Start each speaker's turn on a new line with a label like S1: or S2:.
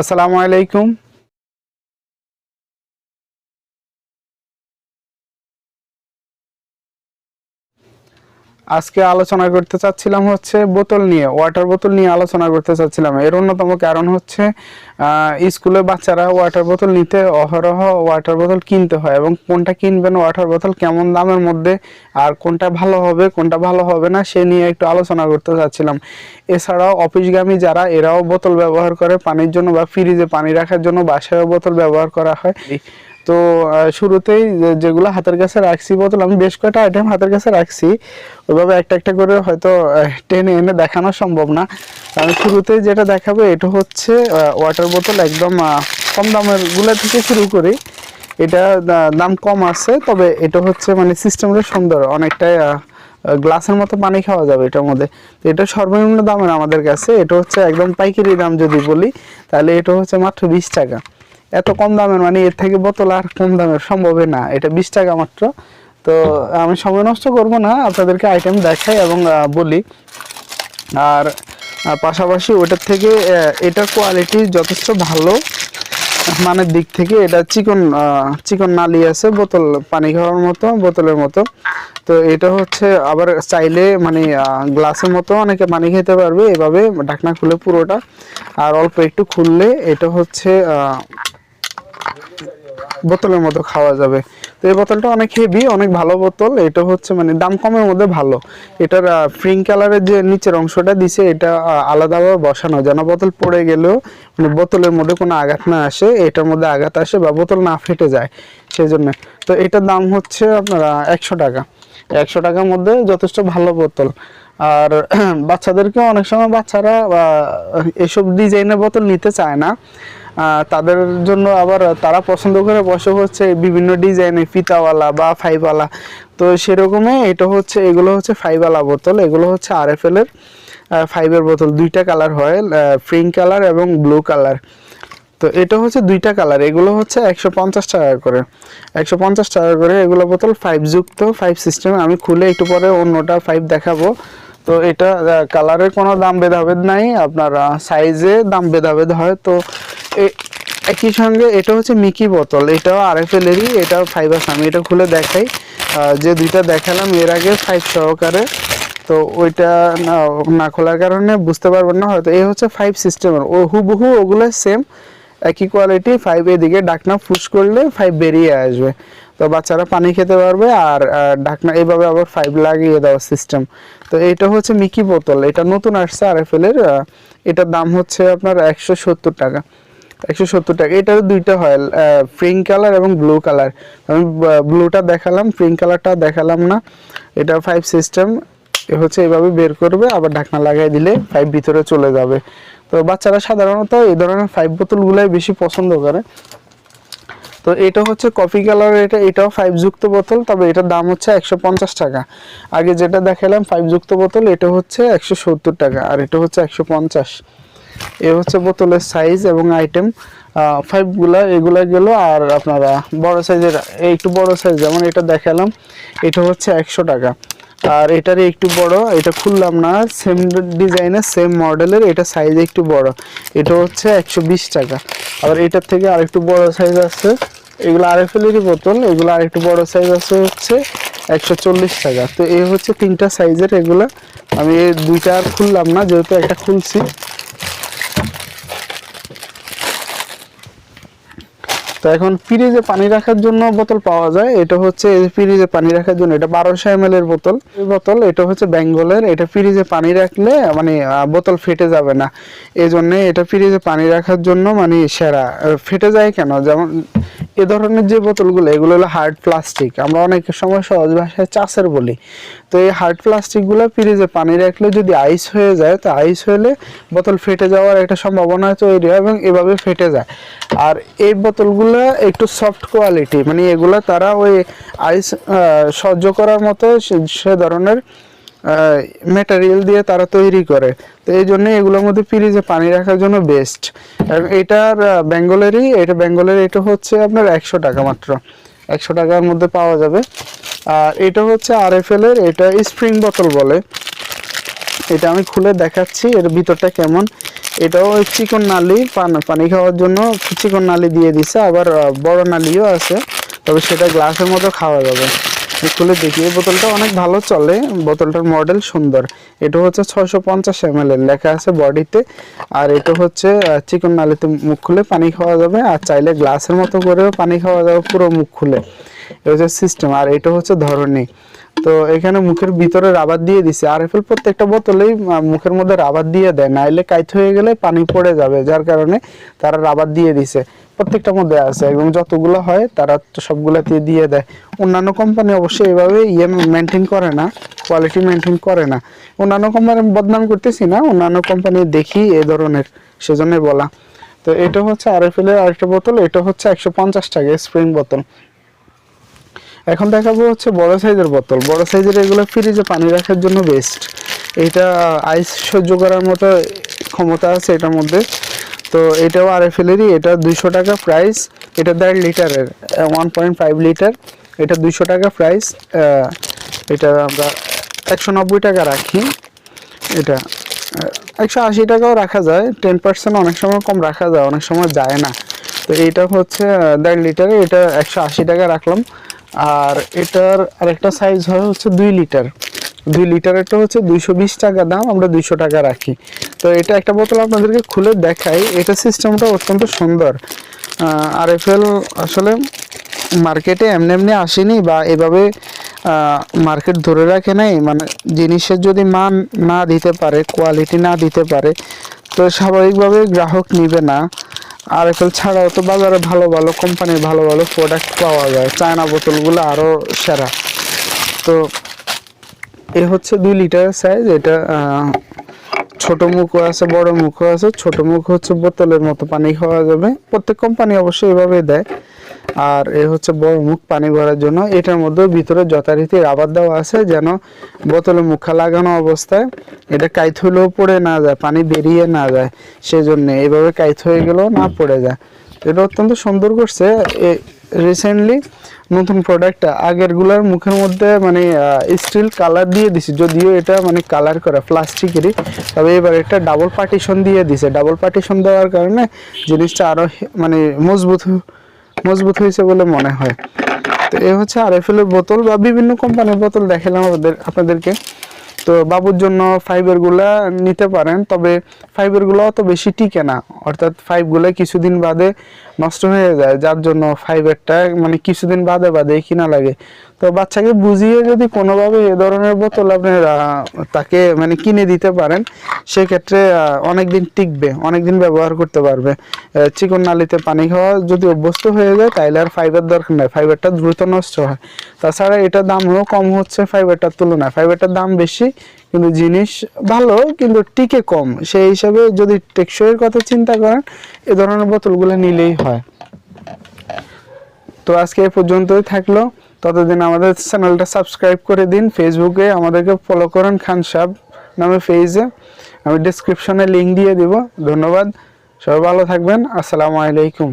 S1: আসসালামু আলাইকুম। আজকে আলোচনা করতে চাচ্ছিলাম হচ্ছে বোতল নিয়ে ওয়াটার বোতল নিয়ে আলোচনা করতে চাচ্ছিলাম। এর অন্যতম কারণ হচ্ছে স্কুলে বাচ্চারা ওয়াটার বোতল নিতে অহরহ ওয়াটার বোতল কিনতে হয় এবং কোনটা কিনবেন ওয়াটার বোতল কেমন দামের মধ্যে আর কোনটা ভালো হবে, কোনটা ভালো হবে না, সে নিয়ে একটু আলোচনা করতে চাচ্ছিলাম। এছাড়াও অফিসগামী যারা, এরাও বোতল ব্যবহার করে পানির জন্য বা ফ্রিজে পানি রাখার জন্য বাসায়ও বোতল ব্যবহার করা হয়। তো শুরুতেই যেগুলো হাতের কাছে রাখছি, বোতল, আমি বেশ কয়েকটা আইটেম হাতের কাছে রাখছি। ওইভাবে একটা একটা করে হয়তো টেনে এনে দেখানো সম্ভব না। আমি শুরুতে যেটা দেখাবো, এটা হচ্ছে ওয়াটার বোতল একদম কম দামেরগুলা থেকে শুরু করি। এটা দাম কম আছে, তবে এটা হচ্ছে মানে সিস্টেমটা সুন্দর। অনেকটাই গ্লাসের মতো পানি খাওয়া যাবে এটার মধ্যে। তো এটা সর্বনিম্ন দামের আমাদের কাছে। এটা হচ্ছে একদম পাইকারি দাম যদি বলি, তাহলে এটা হচ্ছে মাত্র বিশ টাকা। এত কম দামের মানে এর থেকে বোতল আর কম দামের সম্ভবই না। এটা বিশ টাকা মাত্র। তো আমি সময় নষ্ট করব না, আপনাদেরকে আইটেম দেখাই এবং বলি। আর পাশাপাশি ওটার থেকে এটার কোয়ালিটি যথেষ্ট ভালো। মানের দিক থেকে এটা চিকন চিকন নালি আছে, বোতল, পানি খাওয়ার মতো, বোতলের মতো। তো এটা হচ্ছে আবার চাইলে মানে গ্লাসের মতো অনেকে পানি খেতে পারবে, এভাবে ঢাকনা খুলে পুরোটা। আর অল্প একটু খুললে এটা হচ্ছে বোতলের মতো খাওয়া যাবে। তো এই বোতলটা অনেক হেভি অনেক ভালো বোতল। এটা হচ্ছে মানে দাম কমের মধ্যে ভালো। এটার ফ্রিং কালারের যে নিচের অংশটা দিছে, এটা আলাদাভাবে বসানো। যেন বোতল পড়ে গেলেও মানে বোতলের মধ্যে কোনো আঘাত না আসে, এটার মধ্যে আঘাত আসে বা বোতল না ফেটে যায়। সেই জন্য তো এটার দাম হচ্ছে আপনার একশো টাকা। একশো টাকার মধ্যে যথেষ্ট ভালো বোতল। আর বাচ্চাদেরকে অনেক সময় বাচ্চারা এসব ডিজাইনের বোতল নিতে চায় না। তাদের জন্য আবার তারা পছন্দ করে বসে হচ্ছে বিভিন্ন ডিজাইনের ফিতাওয়ালা বা ফাইভওয়ালা তো সেরকমই এটা হচ্ছে, এগুলো হচ্ছে ফাইভওয়ালা বোতল, এগুলো হচ্ছে আর এফ এল এর ফাইভের বোতল। দুইটা কালার হয় পিঙ্ক কালার এবং ব্লু কালার তো এটা হচ্ছে দুইটা কালার এগুলো হচ্ছে একশো পঞ্চাশ টাকা করে। একশো পঞ্চাশ টাকা করে এগুলো বোতল ফাইভ যুক্ত ফাইভ সিস্টেম আমি খুলে একটু পরে অন্যটা ফাইভ দেখাবো। তো এটা কালারের কোনো দাম ভেদাভেদ নাই। আপনার সাইজে দাম ভেদাভেদ হয়। তো একই সঙ্গে এটা হচ্ছে মিকি বোতল, এটাও আর এফ এলেরই এটাও ফাইভ আছে আমি এটা খুলে দেখাই। যে দুইটা দেখালাম, এর আগে ফাইভ সহকারে। তো ওইটা না খোলার কারণে বুঝতে পারবেন না, হয়তো এই হচ্ছে ফাইভ সিস্টেমের। ও হুবহু ওগুলো সেম, একই কোয়ালিটি, ফাইভ এদিকে ডাকনা ফুস করলে ফাইভ বেরিয়ে আসবে। তো বাচ্চারা পানি খেতে পারবে আর ঢাকনা এইভাবে আবার ফাইভ লাগিয়ে দেওয়ার সিস্টেম। তো এটা হচ্ছে মিকি বোতল, এটা নতুন আসছে আর এফ এর এটার দাম হচ্ছে আপনার একশো সত্তর টাকা। একশো সত্তর টাকা। এটার দুইটা হয় ফ্রিং কালার এবং ব্লু কালার আমি ব্লুটা দেখালাম ফ্রিং কালারটা দেখালাম না। এটা ফাইভ সিস্টেম হচ্ছে এইভাবে বের করবে, আবার ঢাকনা লাগাই দিলে ফাইভ ভিতরে চলে যাবে। তো বাচ্চারা সাধারণত এই ধরনের ফাইভ বোতলগুলাই বেশি পছন্দ করে। তো এটা হচ্ছে কফি কালার এটা, এটাও ফাইভ যুক্ত বোতল, তবে এটার দাম হচ্ছে একশো পঞ্চাশ টাকা। আগে যেটা দেখালাম ফাইভ যুক্ত বোতল, এটা হচ্ছে একশো সত্তর টাকা, আর এটা হচ্ছে একশো পঞ্চাশ। এ হচ্ছে বোতলের সাইজ এবং আইটেম ফাইভগুলা এগুলা গেল আর আপনারা বড় সাইজের একটু বড় সাইজ যেমন এটা দেখালাম, এটা হচ্ছে একশো টাকা। আর এটারই একটু বড়, এটা খুললাম না সেম ডিজাইনের সেম মডেলের এটা সাইজ একটু বড়। এটা হচ্ছে একশো বিশ টাকা। আবার এটার থেকে আরেকটু বড় সাইজ আছে, এগুলো আরএফএলেরই বোতল, এগুলো আরেকটু বড় সাইজ আছে হচ্ছে একশো চল্লিশ টাকা। তো এই হচ্ছে তিনটা সাইজের এগুলো, আমি দুইটা আর খুললাম না, যেহেতু একটা খুলছি। তো এখন ফ্রিজে পানি রাখার জন্য বোতল পাওয়া যায়। এটা হচ্ছে ফ্রিজে পানি রাখার জন্য, এটা বারোশো এম এর বোতল। এই বোতল, এটা হচ্ছে বেঙ্গলের, এটা ফ্রিজে পানি রাখলে মানে বোতল ফেটে যাবে না। এই জন্য এটা ফ্রিজে পানি রাখার জন্য মানে সেরা। ফেটে যায় কেন? যেমন এ ধরনের যে বোতলগুলো, এগুলো হলো হার্ড প্লাস্টিক আমরা অনেক সময় সহজ ভাষায় চাষের বলি। তো এই হার্ড প্লাস্টিকগুলো ফ্রিজে পানি রাখলে যদি আইস হয়ে যায়, তো আইস হলে বোতল ফেটে যাওয়ার একটা সম্ভাবনা তৈরি হয় এবং এভাবে ফেটে যায়। আর এই বোতলগুলো একটু সফট কোয়ালিটি মানে এগুলো তারা ওই আইস সহ্য করার মতো সে- ধরনের মেটেরিয়াল দিয়ে তারা তৈরি করে। তো এই জন্য এগুলোর মধ্যে ফ্রিজে পানি রাখার জন্য বেস্ট এটার বেঙ্গলেরই, এটা বেঙ্গলের, এটা হচ্ছে আপনার একশো টাকা মাত্র। একশো টাকার মধ্যে পাওয়া যাবে। আর এটা হচ্ছে আর এফ এর, এটা স্প্রিং বোতল বলে। এটা আমি খুলে দেখাচ্ছি, এর ভিতরটা কেমন। এটাও চিকন নালি, পান- পানি খাওয়ার জন্য চিকন নালি দিয়ে দিছে। আবার বড় নালিও আছে, তবে সেটা গ্লাসের মতো খাওয়া যাবে। খুলে দেখি। এই বোতলটা অনেক ভালো চলে। বোতলটার মডেল সুন্দর। এটা হচ্ছে ছয়শো পঞ্চাশ এম এর। লেখা আছে বডিতে। আর এটা হচ্ছে চিকন নালিতে মুখ খুলে পানি খাওয়া যাবে। আর চাইলে গ্লাসের মতো করেও পানি খাওয়া যাবে পুরো মুখ খুলে। হচ্ছে সিস্টেম আর এটা হচ্ছে ধরনী। তো এখানে মুখের ভিতরে রাবার দিয়ে দিছে। আর এফএল প্রত্যেকটা বোতলেই মুখের মধ্যে রাবার দিয়ে দেয়। নাইলে কাইত হয়ে গেলে পানি পড়ে যাবে, যার কারণে তারা রাবার দিয়ে দিছে। প্রত্যেকটার মধ্যে আছে, এবং যতগুলো হয় তারা সবগুলাতে দিয়ে দেয়। অন্যান্য কোম্পানি অবশ্যই এভাবে ইয়ে মেনটেন করে না কোয়ালিটি মেনটেন করে না। অন্যান্য কোম্পানি বদনাম করতেছি না, অন্যান্য কোম্পানি দেখি এ ধরনের, সেজন্যই বলা। তো এটা হচ্ছে আর এফ আরেকটা বোতল, এটা হচ্ছে একশো পঞ্চাশ টাকা স্প্রিং বোতল এখন দেখাবো হচ্ছে বড় সাইজের বোতল। বড় সাইজের এগুলো ফ্রিজে পানি রাখার জন্য বেস্ট এটা আইস সহ্য করার মতো ক্ষমতা আছে এটার মধ্যে। তো এটাও আর এফ এলেরই, এটা দুইশো টাকা প্রাইস এটা দেড় লিটারের ওয়ান পয়েন্ট ফাইভ লিটার এটা দুইশো টাকা প্রাইস এটা আমরা একশো নব্বই টাকা রাখি। এটা একশো আশি টাকাও রাখা যায় টেন পার্সেন্ট অনেক সময় কম রাখা যায়, অনেক সময় যায় না। তো এইটা হচ্ছে দেড় লিটারে, এটা একশো আশি টাকা রাখলাম। আর এটার আরেকটা সাইজ হয় হচ্ছে দুই লিটার দুই লিটারেরটা হচ্ছে দুইশো বিশ টাকা দাম, আমরা দুইশো টাকা রাখি। তো এটা একটা বোতল আপনাদেরকে খুলে দেখাই। এটা সিস্টেমটা অত্যন্ত সুন্দর। আর এফ এল আসলে মার্কেটে এমনি এমনি আসেনি বা এভাবে মার্কেট ধরে রাখে নাই। মানে জিনিসের যদি মান না দিতে পারে কোয়ালিটি না দিতে পারে, তো স্বাভাবিকভাবে গ্রাহক নিবে না। আর এফএল ছাড়াও তো বাজারে ভালো ভালো কোম্পানির ভালো ভালো প্রোডাক্ট পাওয়া যায়। চায়না বোতলগুলো আরও সেরা। তো এ হচ্ছে দুই লিটার সাইজ এটা ছোট মুখও আছে, বড় মুখও আছে। ছোট মুখ হচ্ছে বোতলের মতো পানি খাওয়া যাবে। প্রত্যেক কোম্পানি অবশ্যই এভাবে দেয়। আর এ হচ্ছে বড় মুখ পানি ভরার জন্য। এটার মধ্যে ভিতরে যথারীতি রাবার দেওয়া আছে যেন বোতলে মুখা লাগানো অবস্থায় এটা কাইত হলেও পড়ে না যায়, পানি বেরিয়ে না যায়। সেজন্য এইভাবে কাইত হয়ে গেলেও না পড়ে যায়। এটা অত্যন্ত সুন্দর করছে। রিসেন্টলি নতুন প্রোডাক্ট আগেরগুলার মুখের মধ্যে মানে স্টিল কালার দিয়ে দিছে, যদিও এটা মানে কালার করা প্লাস্টিকেরই তবে এবার এটা ডাবল পার্টিশন দিয়ে দিছে। ডাবল পার্টিশন দেওয়ার কারণে জিনিসটা আরও মানে মজবুত মজবুত হয়েছে বলে মনে হয়। তো এ হচ্ছে আর এফ বোতল বা বিভিন্ন কোম্পানির বোতল দেখালাম আমাদের আপনাদেরকে। তো বাবুর জন্য ফাইবারগুলা নিতে পারেন, তবে ফাইবারগুলো অত বেশি টিকে না। অর্থাৎ ফাইভগুলো কিছুদিন বাদে নষ্ট হয়ে যায়, যার জন্য ফাইবারটা মানে কিছুদিন বাদে বাদে কিনা লাগে। তো বাচ্চাকে বুঝিয়ে যদি কোনোভাবে এ ধরনের বোতল আপনি তাকে মানে কিনে দিতে পারেন, সেক্ষেত্রে অনেক দিন টিকবে অনেক দিন ব্যবহার করতে পারবে। চিকন নালিতে পানি খাওয়া যদি অভ্যস্ত হয়ে যায়, তাইলে আর ফাইবার দরকার নেই ফাইবারটা দ্রুত নষ্ট হয়। তাছাড়া এটা দামও কম হচ্ছে ফাইবারটার তুলনায়। ফাইবারটার দাম বেশি, কিন্তু জিনিস ভালো, কিন্তু টিকে কম। সেই হিসাবে যদি টেকসইয়ের কথা চিন্তা করেন, এ ধরনের বোতলগুলো নিলেই হয়। তো আজকে এ পর্যন্তই থাকল। ততদিন আমাদের চ্যানেলটা সাবস্ক্রাইব করে দিন। ফেসবুকে আমাদেরকে ফলো করেন খান সাহ নামে পেজে আমি ডিসক্রিপশনে লিঙ্ক দিয়ে দিব। ধন্যবাদ। সবাই ভালো থাকবেন। আসসালামু আলাইকুম।